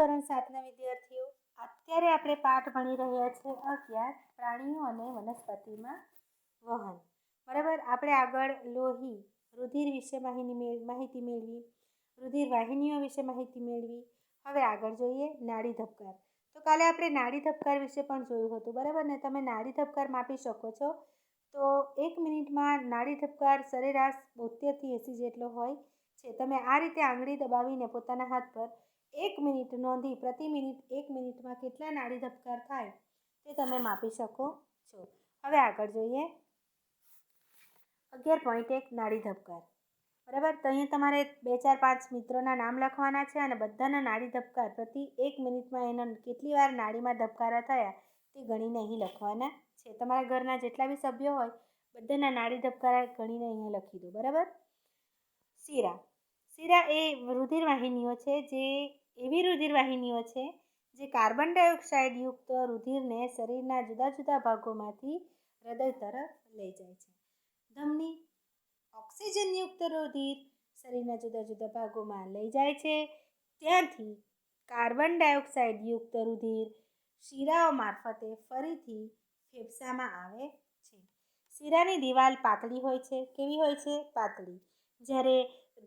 ધોરણ સાતના વિદ્યાર્થીઓ, અત્યારે આપણે પાઠ ભણી રહ્યા છે અગિયાર પ્રાણીઓ અને વનસ્પતિમાં વહન. બરાબર? આપણે આગળ લોહી, રુધિર વિશે માહિતી માહિતી મેળવી. રુધિર વાહિનીઓ વિશે માહિતી મેળવી. હવે આગળ જોઈએ નાડી ધબકાર. તો કાલે આપણે નાડી ધબકાર વિશે પણ જોયું હતું, બરાબર? ને તમે નાડી ધબકાર માપી શકો છો. તો એક મિનિટમાં નાડી ધબકાર સરેરાશ બોતેરથી એંસી જેટલો હોય છે. તમે આ રીતે આંગળી દબાવીને પોતાના હાથ પર એક મિનિટ નોંધી પ્રતિ મિનિટ એક મિનિટમાં કેટલા નાડી ધબકાર થાય તે તમે માપી શકો છો. હવે આગળ જોઈએ. અગિયાર પોઈન્ટ એક નાડી ધબકાર. બરાબર? તો અહીંયા તમારે બે ચાર પાંચ મિત્રોના નામ લખવાના છે અને બધાના નાડી ધબકાર પ્રતિ એક મિનિટમાં એનો કેટલી વાર નાડીમાં ધબકારા થયા તે ગણીને અહીં લખવાના છે. તમારા ઘરના જેટલા બી સભ્યો હોય, બધાના નાડી ધબકારા ગણીને અહીંયા લખી દો. બરાબર? શીરા. શીરા એ રુધિર વાહિનીઓ છે જે એવી રુધિર વાહિનીઓ છે જે કાર્બન ડાયોક્સાઇડ યુક્ત રુધિરને શરીરના જુદા જુદા ભાગોમાંથી હૃદય તરફ લઈ જાય છે. ધમની ઓક્સિજનયુક્ત રુધિર શરીરના જુદા જુદા ભાગોમાં લઈ જાય છે. ત્યાંથી કાર્બન ડાયોક્સાઇડ યુક્ત રુધિર શિરાઓ મારફતે ફરીથી ફેફસામાં આવે છે. શિરાની દિવાલ પાતળી હોય છે. કેવી હોય છે? પાતળી. જ્યારે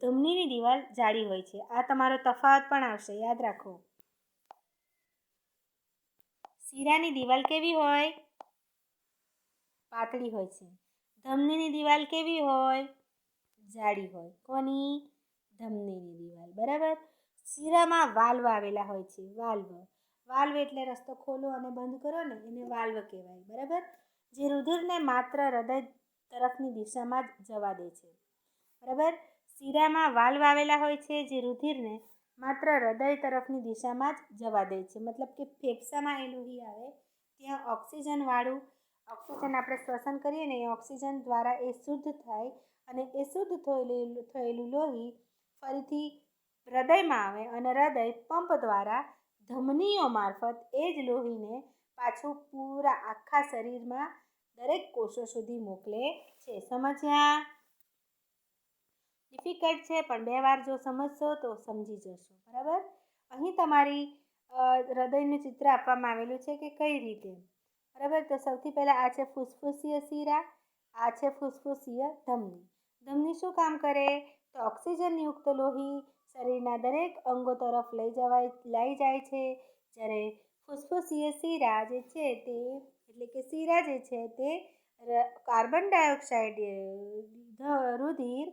ધમનીની દિવાલ જાડી હોય છે. આ તમારો તફાવત પણ આવશે. યાદ રાખો. શીરાની દિવાલ કેવી હોય? પાતળી હોય છે. ધમનીની દિવાલ કેવી હોય? જાડી હોય. કોની? ધમનીની દિવાલ. બરાબર? શીરામાં વાલ્વ આવેલા હોય છે. વાલ્વ. વાલ્વ એટલે રસ્તો ખોલો અને બંધ કરો ને, એને વાલ્વ કહેવાય. બરાબર? જે રુધિરને માત્ર હૃદય તરફની દિશામાં જ જવા દે છે. બરાબર? શીરામાં વાલ વાવેલા હોય છે જે રુધિરને માત્ર હૃદય તરફની દિશામાં જ જવા દે છે. મતલબ કે ફેફસામાં એ લોહી આવે, ત્યાં ઓક્સિજનવાળું ઓક્સિજન આપણે શ્વસન કરીએ ને એ ઓક્સિજન દ્વારા એ શુદ્ધ થાય અને એ શુદ્ધ થયેલું થયેલું લોહી ફરીથી હૃદયમાં આવે અને હૃદય પંપ દ્વારા ધમનીઓ મારફત એ જ લોહીને પાછું પૂરા આખા શરીરમાં દરેક કોષો સુધી મોકલે છે. સમજ્યા? ડિફિકલ્ટ છે, પણ બે વાર જો સમજશો તો સમજી જશો, બરાબર? અહીં તમારી હૃદયનું ચિત્ર આપવામાં આવેલું છે કે કઈ રીતે? બરાબર? તો સૌથી પહેલાં આ છે ફૂસફૂસીય શીરા, આ છે ફૂસફૂસીય ધમની. ધમની શું કામ કરે? તો ઓક્સિજનયુક્ત લોહી શરીરના દરેક અંગો તરફ લઈ જવાય, લઈ જાય છે. જ્યારે ફૂસફૂસીય શીરા જે છે તે, એટલે કે શીરા જે છે તે કાર્બન ડાયોક્સાઇડ રુધિર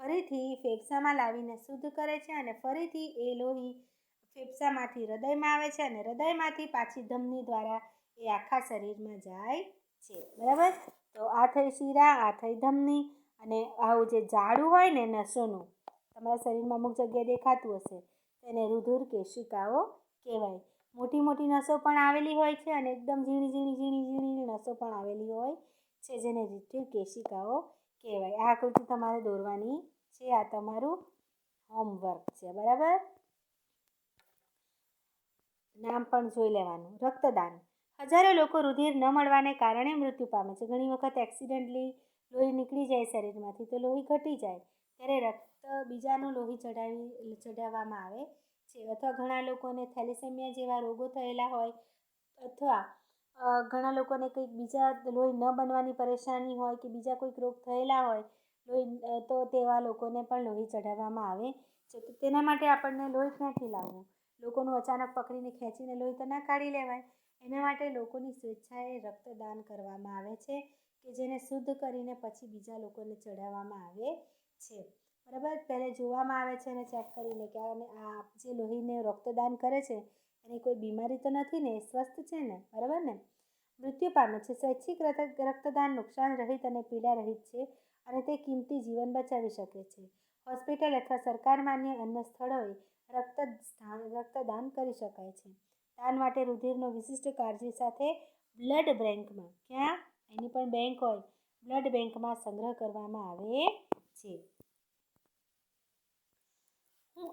ફરીથી ફેફસામાં લાવીને શુદ્ધ કરે છે અને ફરીથી એ લોહી ફેફસામાંથી હૃદયમાં આવે છે અને હૃદયમાંથી પાછી ધમની દ્વારા એ આખા શરીરમાં જાય છે. બરાબર? તો આ થઈ શીરા, આ થઈ ધમની અને આવું જે જાડું હોય ને નસોનું, તમારા શરીરમાં અમુક જગ્યાએ દેખાતું હશે, તેને રુધિર કેશિકાઓ કહેવાય. મોટી મોટી નસો પણ આવેલી હોય છે અને એકદમ ઝીણી ઝીણી ઝીણી ઝીણી નસો પણ આવેલી હોય છે, જેને રુધિર કેશિકાઓ કહેવાય. આ આકૃતિ તમારે દોરવાની છે. આ તમારું હોમવર્ક છે. બરાબર? નામ પણ જોઈ લેવાનું. રક્તદાન. હજારો લોકો રુધિર ન મળવાને કારણે મૃત્યુ પામે છે. ઘણી વખત એક્સિડન્ટલી લોહી નીકળી જાય શરીરમાંથી તો લોહી ઘટી જાય. ત્યારે રક્ત બીજાનું લોહી ચડાવી ચઢાવવામાં આવે છે. અથવા ઘણા લોકોને થેલિસેમિયા જેવા રોગો થયેલા હોય અથવા ઘણા લોકોને કંઈક બીજા લોહી ન બનવાની પરેશાની હોય કે બીજા કોઈક રોગ થયેલા હોય, લોહી તો તેવા લોકોને પણ લોહી ચઢાવવામાં આવે છે. તો તેના માટે આપણને લોહી ક્યાંથી લાવવું? લોકોનું અચાનક પકડીને ખેંચીને લોહી તો ના કાઢી લેવાય. એના માટે લોકોની સ્વેચ્છાએ રક્તદાન કરવામાં આવે છે કે જેને શુદ્ધ કરીને પછી બીજા લોકોને ચઢાવવામાં આવે છે. બરાબર? પહેલાં જોવામાં આવે છે અને ચેક કરીને કે આ જે લોહીને રક્તદાન કરે છે એની કોઈ બીમારી તો નથી ને, સ્વસ્થ છે ને, બરાબર ને? મૃત્યુ પામે છે. સ્વૈચ્છિક રક્તદાન નુકસાન રહિત અને પીડા રહિત છે અને તે કિંમતી જીવન બચાવી શકે છે. હોસ્પિટલ અથવા સરકાર માન્ય અન્ય સ્થળોએ રક્ત રક્તદાન કરી શકાય છે. દાન માટે રુધિરનો વિશિષ્ટ કાળજી સાથે બ્લડ બેંકમાં, ક્યાં? એની પણ બેંક હોય. બ્લડ બેંકમાં સંગ્રહ કરવામાં આવે છે. હું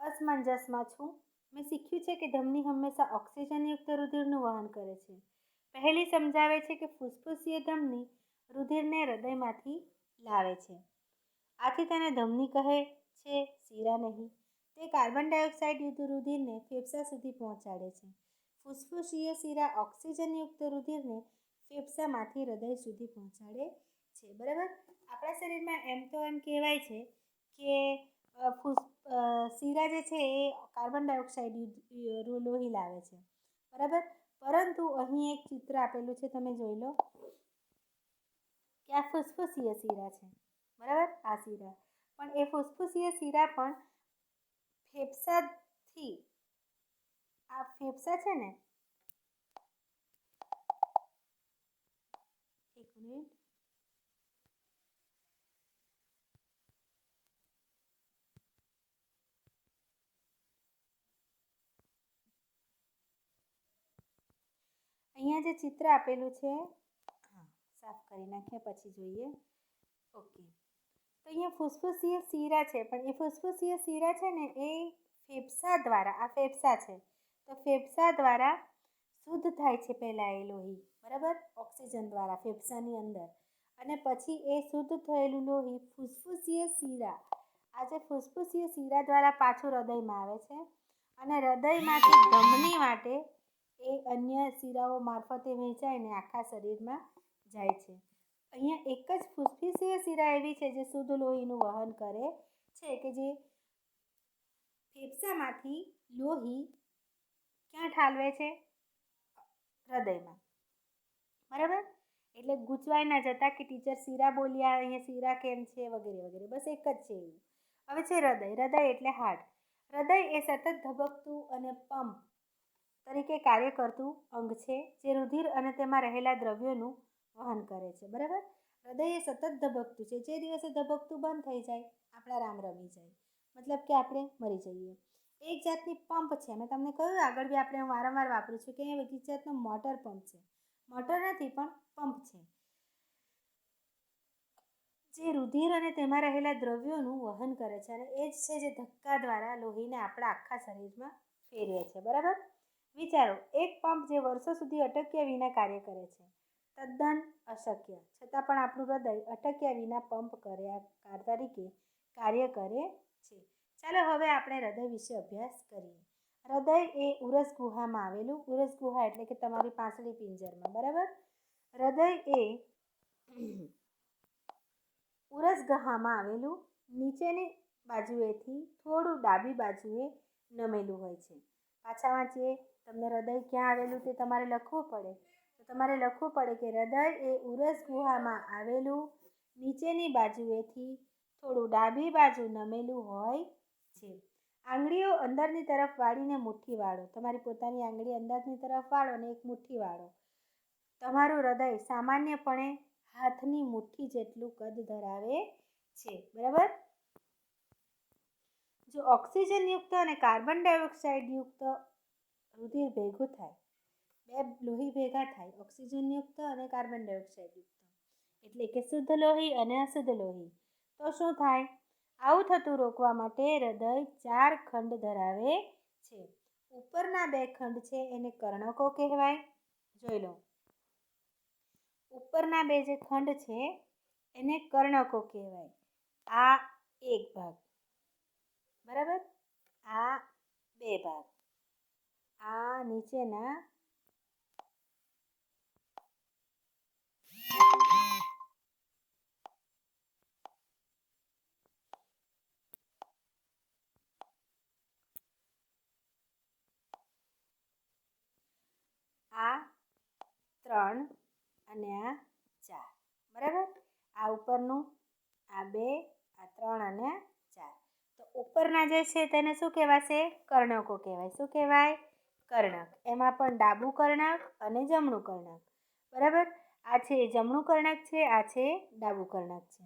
અસમંજસમાં છું. મેં શીખ્યું છે કે ધમની હંમેશા ઓક્સિજનયુક્ત રુધિરનું વહન કરે છે. પહેલી સમજાવે છે કે ફૂસફૂસીય ધમની રુધિરને હૃદયમાંથી લાવે છે. આથી તેને ધમની કહે છે, શીરા નહીં. તે કાર્બન ડાયોક્સાઇડ યુક્ત રુધિરને ફેફસા સુધી પહોંચાડે છે. ફૂસફૂસીય શીરા ઓક્સિજનયુક્ત રુધિરને ફેફસામાંથી હૃદય સુધી પહોંચાડે છે. બરાબર? આપણા શરીરમાં એમ તો એમ કહેવાય છે કે શીરા જે છે એ કાર્બન ડાયોક્સાઇડ લોહી લાવે છે. બરાબર? પરંતુ અહીં એક ચિત્ર આપેલું છે, તમે જોઈ લો. કે આ ફુસફુસીય શીરા છે. બરાબર? આ શીરા પણ એ ફુસફુસીય શીરા પણ ફેફસાથી, આ ફેફસા છે ને. એક મિનિટ. અહીંયા જે ચિત્ર આપેલું છે સાફ કરી નાખ્યા પછી જોઈએ. ઓકે. તો અહીંયા ફૂસફૂસીય શીરા છે, પણ એ ફૂસફૂસીય શીરા છે ને, એ ફેફસા દ્વારા, આ ફેફસા છે. તો ફેફસા દ્વારા શુદ્ધ થાય છે પહેલાં એ લોહી, બરાબર? ઓક્સિજન દ્વારા, ફેફસાની અંદર. અને પછી એ શુદ્ધ થયેલું લોહી ફૂસફૂસીય શીરા, આ જે ફુસફુસીય શીરા દ્વારા પાછું હૃદયમાં આવે છે. અને હૃદયમાંથી ધમની માટે એ અન્ય શીરાઓ મારફતે વહેંચાઈને આખા શરીરમાં જાય છે. અહીંયા એક જ ફુસફુસીય શીરા એવી છે જે શુદ્ધ લોહીનું વહન કરે છે કે જે ફેફસામાંથી લોહી ક્યાં ઠાલવે છે? હૃદયમાં. બરાબર? એટલે ગૂંચવાઈ ના જતા કે ટીચર શીરા બોલ્યા, અહીંયા શીરા કેમ છે વગેરે વગેરે. બસ એક જ છે એવું. હવે છે હૃદય. હૃદય એટલે હાર્ટ. હૃદય એ સતત ધબકતું અને પંપ તરીકે કાર્ય કરતું અંગ છે, જે રુધિર અને તેમાં રહેલા દ્રવ્યોનું વહન કરે છે. બરાબર? હૃદય એ સતત ધબકતું છે. જે દિવસે ધબકતું બંધ થઈ જાય, આપણા રામ રમી જાય. મતલબ કે આપણે મરી જઈએ. એક જાતની પંપ છે. મેં તમને કહ્યું આગળ બી આપણે હું વારંવાર વાપરું છું કે એ એક જાતનો મોટર પંપ છે. મોટર નથી, પણ પંપ છે. જે રુધિર અને તેમાં રહેલા દ્રવ્યોનું વહન કરે છે અને એ જ છે જે ધક્કા દ્વારા લોહીને આપણા આખા શરીરમાં ફેરવે છે. બરાબર? વિચારો, એક પંપ જે વર્ષો સુધી અટક્યા વિના કાર્ય કરે છે. તદ્દન અશક્ય. છતાં પણ આપણું હૃદય અટક્યા વિના પંપ કર્યા તરીકે કાર્ય કરે છે. ચાલો હવે આપણે હૃદય વિશે અભ્યાસ કરીએ. હૃદય એ ઉરસ ગુહામાં આવેલું, ઉરસ ગુહા એટલે કે તમારી પાંસળી પિંજરમાં, બરાબર? હૃદય એ ઉરસ ગુહામાં આવેલું, નીચેની બાજુએથી થોડું ડાબી બાજુએ નમેલું હોય છે. પાછા વાંચીએ. તમને હૃદય ક્યાં આવેલું તે તમારે લખવું પડે. તો તમારે લખવું પડે કે હૃદય એ ઉરસ ગુહામાં આવેલું નીચેની બાજુએથી થોડું ડાબી બાજુ નમેલું હોય છે. આંગળીઓ અંદરની તરફ વાળીને મુઠ્ઠી વાળો. તમારી પોતાની આંગળી અંદરની તરફ વાળો અને એક મુઠ્ઠી વાળો. તમારું હૃદય સામાન્યપણે હાથની મુઠ્ઠી જેટલું કદ ધરાવે છે. બરાબર? જો ઓક્સિજનયુક્ત અને કાર્બન ડાયોક્સાઇડયુક્ત રુધિર ભેગું થાય. બે લોહી ભેગા થાય, ઓક્સિજનયુક્ત અને કાર્બન ડાયોક્સાઇડયુક્ત. એટલે કે શુદ્ધ લોહી અને અશુદ્ધ લોહી. તો શું થાય? આવું થતું રોકવા માટે હૃદય ચાર ખંડ ધરાવે છે. ઉપરના બે ખંડ છે એને કર્ણકો કહેવાય. જોઈ લો. ઉપરના બે જે ખંડ છે એને કર્ણકો કહેવાય. આ એક ભાગ. બરાબર? આ બે ભાગ. આ નીચેના આ ત્રણ અને આ ચાર. બરાબર? આ ઉપરનું, આ બે, આ ત્રણ અને ચાર. તો ઉપરના જે છે તેને શું કહેવાશે? કર્ણકો કહેવાય. શું કહેવાય? કર્ણક. એમાં પણ ડાબું કર્ણક અને જમણું કર્ણક. બરાબર? આ છે જમણું કર્ણક છે, આ છે ડાબું કર્ણક છે.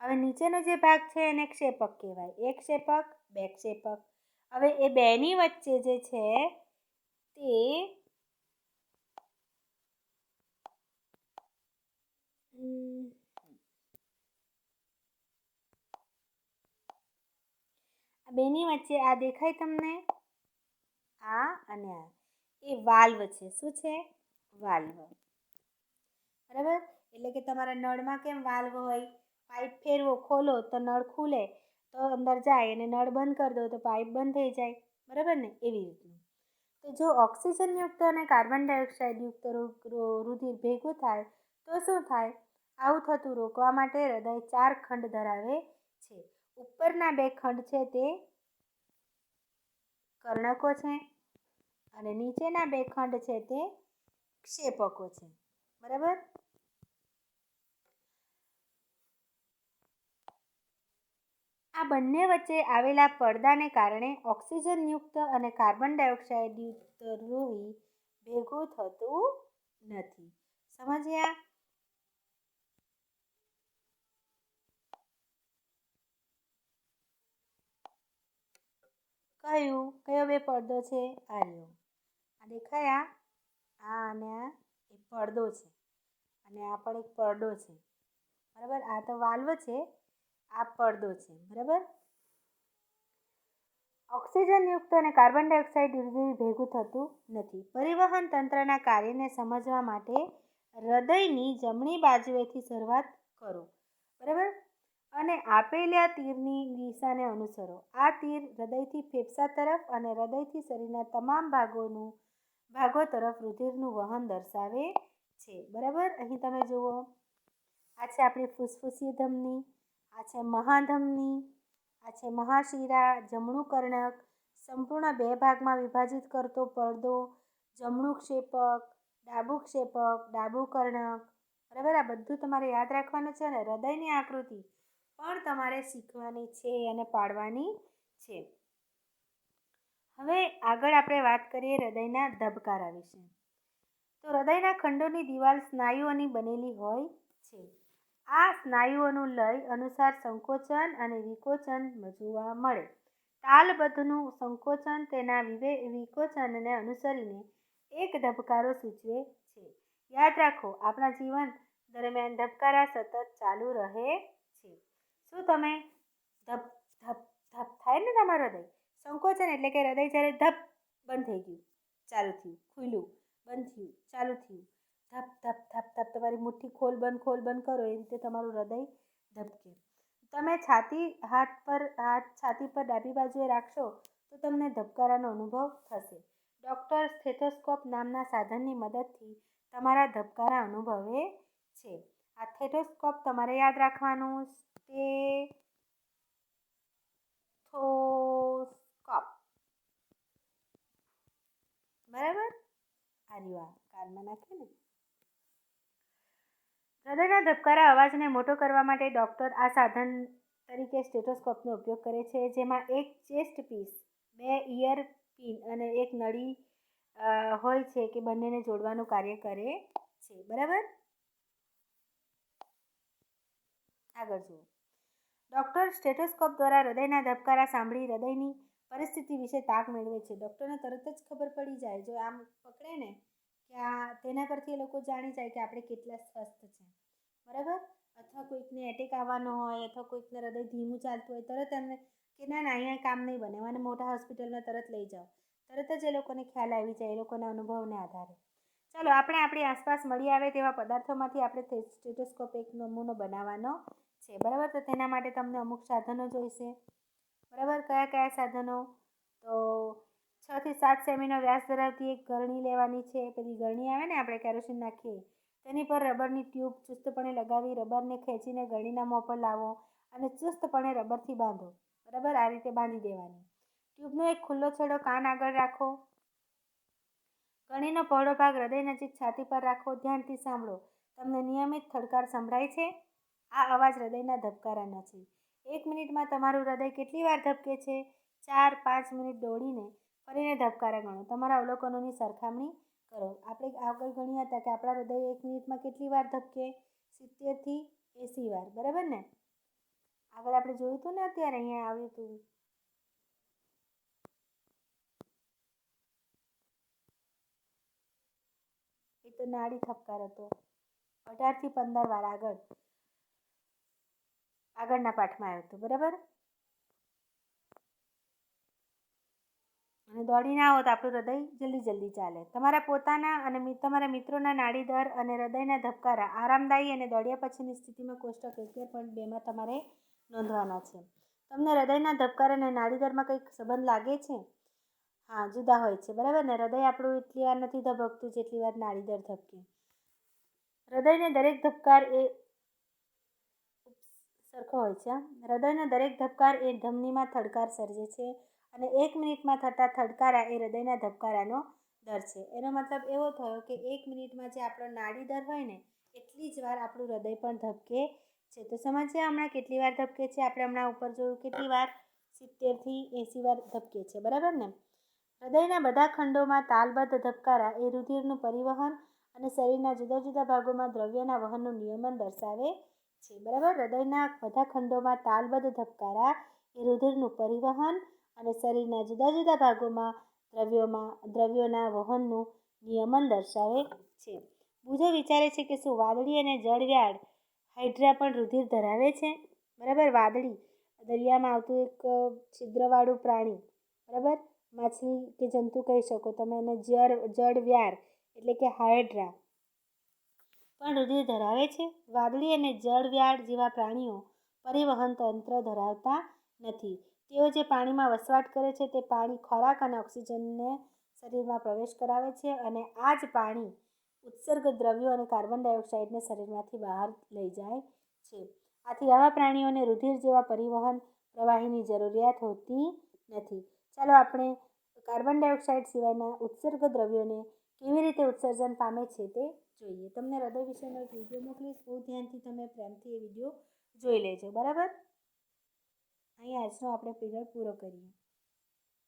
હવે નીચેનો જે ભાગ છે એને ક્ષેપક કહેવાય. એક ક્ષેપક, બે ક્ષેપક. હવે એ બેની વચ્ચે જે છે તે બેની વચ્ચે આ દેખાય તમને? આ અને આ. એ વાલ્વ છે. શું છે? વાલ્વ બરાબર? એટલે કે તમારા નળમાં કેમ વાલ્વ હોય? પાઇપ ફેરવો, ખોલો, તો નળ ખુલે, તો અંદર જાય અને નળ બંધ કરી દો, તો પાઇપ બંધ થઈ જાય. બરાબર ને? એવી રીતનું. તો જો ઓક્સિજનયુક્ત અને કાર્બન ડાયોક્સાઇડયુક્ત રુધિર ભેગું થાય, તો શું થાય? આવું થતું રોકવા માટે હૃદય ચાર ખંડ ધરાવે છે. ઉપરના બે ખંડ છે તે કર્ણકો છે અને નીચેના બે ખંડ છે તે ક્ષેપકો છે. બરાબર? આ બંને વચ્ચે આવેલા પડદાને કારણે ઓક્સિજનયુક્ત અને કાર્બન ડાયોક્સાઇડયુક્ત લોહી ભેગું થતું નથી. સમજ્યા? કયું કયો બે પડદો છે? આ રહ્યો આ દેખાયા? આ અને આ એક પડદો છે. અને આ પણ એક પડદો છે. બરાબર? આ તો વાલ્વ છે. આ પડદો છે. બરાબર? ઓક્સિજનયુક્ત અને કાર્બન ડાયોક્સાઇડ રુધિર ભેગું થતું નથી. પરિવહન તંત્રના કાર્યને સમજવા માટે હૃદયની જમણી બાજુએથી શરૂઆત કરો. બરાબર? અને આપેલા તીરની દિશાને અનુસરો. આ તીર હૃદયથી ફેફસા તરફ અને હૃદયથી શરીરના તમામ ભાગોનું, ભાગો તરફ રુધિરનું વહન દર્શાવે છે. બરાબર? અહીં તમે જુઓ. આ છે આપણી ફૂસફૂસી ધમની, આ છે મહાધમની, આ છે મહાશિરા, જમણું કર્ણક, સંપૂર્ણ બે ભાગમાં વિભાજિત કરતો પડદો, જમણું ક્ષેપક, ડાબું ક્ષેપક, ડાબું કર્ણક. બરાબર? આ બધું તમારે યાદ રાખવાનું છે અને હૃદયની આકૃતિ પણ તમારે શીખવાની છે અને પાડવાની છે. હવે આગળ આપણે વાત કરીએ હૃદયના ધબકારા વિશે. તો હૃદયના ખંડોની દિવાલ સ્નાયુઓની બનેલી હોય છે. આ સ્નાયુઓનું લય અનુસાર સંકોચન અને વિકોચન જોવા મળે. તાલબદ્ધનું સંકોચન તેના વિવે, વિકોચનને અનુસરીને એક ધબકારો સૂચવે છે. યાદ રાખો, આપણા જીવન દરમિયાન ધબકારા સતત ચાલુ રહે શું તમે? ધબ ધબ ધબ થાય ને તમારું હૃદય? સંકોચન એટલે કે હૃદય જ્યારે ધબ બંધ થઈ ગયું. ચાલુ થયું ખુલ્યું બંધ થયું, ચાલુ થયું. ધપ ધપ ધપ ધપ, તમારી મુઠ્ઠી ખોલ, બંધ ખોલ, બંધ કરો, એ રીતે તમારું હૃદય ધબકે. તમે છાતી હાથ પર, હાથ છાતી પર ડાબી બાજુએ રાખશો, તો તમને ધબકારાનો અનુભવ થશે. ડૉક્ટર સ્થેથોસ્કોપ નામના સાધનની મદદથી તમારા ધબકારા અનુભવે છે. આ થેટોસ્કોપ તમારે યાદ રાખવાનું સ્ટેથોસ્કોપ બરાબર? આ રહ્યું આ, કાનમાં નાખે ને. હૃદયના ધબકારા અવાજને મોટો કરવા માટે ડૉક્ટર આ સાધન તરીકે સ્ટેથોસ્કોપનો ઉપયોગ કરે છે, જેમાં એક ચેસ્ટ પીસ, બે ઇયર પિન અને એક નળી હોય છે કે બંનેને જોડવાનું કાર્ય કરે છે. બરાબર? આગળ જુઓ. ડૉક્ટર સ્ટેટોસ્કોપ દ્વારા હૃદયના ધબકારા સાંભળી હૃદયની પરિસ્થિતિ વિશે તાક મેળવે છે. ડૉક્ટરને તરત જ ખબર પડી જાય. જો આમ પકડે ને કે આ તેના પરથી એ લોકો જાણી જાય કે આપણે કેટલા સ્વસ્થ છે. બરાબર? અથવા કોઈકને એટેક આવવાનો હોય અથવા કોઈકને હૃદય ધીમું ચાલતું હોય, તરત એમને કે ના ના, અહીંયા કામ નહીં બને. મને મોટા હોસ્પિટલમાં તરત લઈ જાઓ. તરત જ એ લોકોને ખ્યાલ આવી જાય, એ લોકોના અનુભવને આધારે. ચાલો, આપણે આપણી આસપાસ મળી આવે તેવા પદાર્થોમાંથી આપણે સ્ટેટોસ્કોપ એક નમૂનો બનાવવાનો છે. બરાબર? તો તેના માટે તમને અમુક સાધનો જોઈશે. બરાબર? કયા કયા સાધનો? તો છથી સાત સેમીનો વ્યાસ ધરાવતી એક ગરણી લેવાની છે. પેલી ગરણી આવે ને, આપણે કેરોસીન નાખીએ. તેની પર રબરની ટ્યુબ ચુસ્તપણે લગાવી, રબરને ખેંચીને ગરણીના મોં પર લાવો અને ચુસ્તપણે રબરથી બાંધો. બરાબર? આ રીતે બાંધી દેવાની. ટ્યુબનો એક ખુલ્લો છેડો કાન આગળ રાખો. ગરણીનો પહોળો ભાગ હૃદય નજીક છાતી પર રાખો ધ્યાનથી સાંભળો. તમને નિયમિત થડકાર સંભળાય છે? આ અવાજ હૃદયના ધબકારાનો છે. એક મિનિટમાં તમારું હૃદય કેટલી વાર ધબકે છે? ચાર, પાંચ મિનિટ દોડીને ફરીને ધબકારા ગણો. તમારા અવલોકનોની સરખામણી કરો. આપણે આગળ ગણ્યા હતા કે આપણા હૃદય એક મિનિટમાં કેટલી વાર ધબકે? સિત્તેરથી એંસી વાર. બરાબર ને? આગળ આપણે જોયું હતું ને અત્યારે અહીંયા આવ્યું હતું તો નાડી થપકાર હતો. અઢારથી પંદર વાર આગળ. આગળના પાઠમાં આવ્યું હતું, બરાબર? અને દોડીને આવો તો આપણું હૃદય જલ્દી જલ્દી ચાલે. તમારા પોતાના અને તમારા મિત્રોના નાડી દર અને હૃદયના ધબકારા આરામદાયી અને દોડ્યા પછીની સ્થિતિમાં કોષ્ટક અગિયાર પોઈન્ટ બેમાં તમારે નોંધવાના છે. તમને હૃદયના ધબકારા અને નાડીદરમાં કંઈક સંબંધ લાગે છે? હા, જુદા હોય છે. બરાબર ને? હૃદય આપણું એટલી વાર નથી ધબકતું જેટલી વાર નાળી દર ધબકે. હૃદયને દરેક ધબકાર એ સરખો હોય છે હૃદયનો દરેક ધબકાર એ ધમનીમાં થડકાર સર્જે છે અને એક મિનિટમાં થતા થડકારા એ હૃદયના ધબકારાનો દર છે. એનો મતલબ એવો થયો કે એક મિનિટમાં જે આપણો નાડી દર હોય ને, એટલી જ વાર આપણું હૃદય પણ ધબકે છે. તો સમજ્યા હમણાં કેટલી વાર ધબકે છે? આપણે હમણાં ઉપર જોયું કેટલી વાર સિત્તેરથી એંસી વાર ધબકે છે. બરાબર ને? હૃદયના બધા ખંડોમાં તાલબદ્ધ ધબકારા એ રુધિરનું પરિવહન અને શરીરના જુદા જુદા ભાગોમાં દ્રવ્યના વહનનું નિયમન દર્શાવે છે. બરાબર? હૃદયના બધા ખંડોમાં તાલબદ્ધ ધબકારા એ રુધિરનું પરિવહન અને શરીરના જુદા જુદા ભાગોમાં દ્રવ્યોમાં, દ્રવ્યોના વહનનું નિયમન દર્શાવે છે. બુધો વિચારે છે કે શું વાદળી અને જળવ્યાળ હાઇડ્રા પણ રુધિર ધરાવે છે? બરાબર? વાદળી દરિયામાં આવતું એક છિદ્રવાળું પ્રાણી. બરાબર? માછલી કે જંતુ કહી શકો. તમે એને જળ જળવ્યાળ એટલે કે હાઇડ્રા પણ રુધિર ધરાવે છે. વાદળી અને જળવ્યાળ જેવા પ્રાણીઓ પરિવહન તંત્ર ધરાવતા નથી. તેઓ જે પાણીમાં વસવાટ કરે છે તે પાણી ખોરાક અને ઓક્સિજનને શરીરમાં પ્રવેશ કરાવે છે અને આ જ પાણી ઉત્સર્ગ દ્રવ્યો અને કાર્બન ડાયોક્સાઇડને શરીરમાંથી બહાર લઈ જાય છે. આથી આવા પ્રાણીઓને રુધિર જેવા પરિવહન પ્રવાહીની જરૂરિયાત હોતી નથી. ચાલો આપણે કાર્બન ડાયોક્સાઇડ સિવાયના ઉત્સર્ગ દ્રવ્યોને કેવી રીતે ઉત્સર્જન પામે છે તે જોઈએ. તમને હૃદય વિશેનો એક વીડિયો મોકલીશ. બહુ ધ્યાનથી તમે પ્રેમથી એ વીડિયો જોઈ લેજો. બરાબર? અહીં આજનો આપણે પીરિયડ પૂરો કરીએ.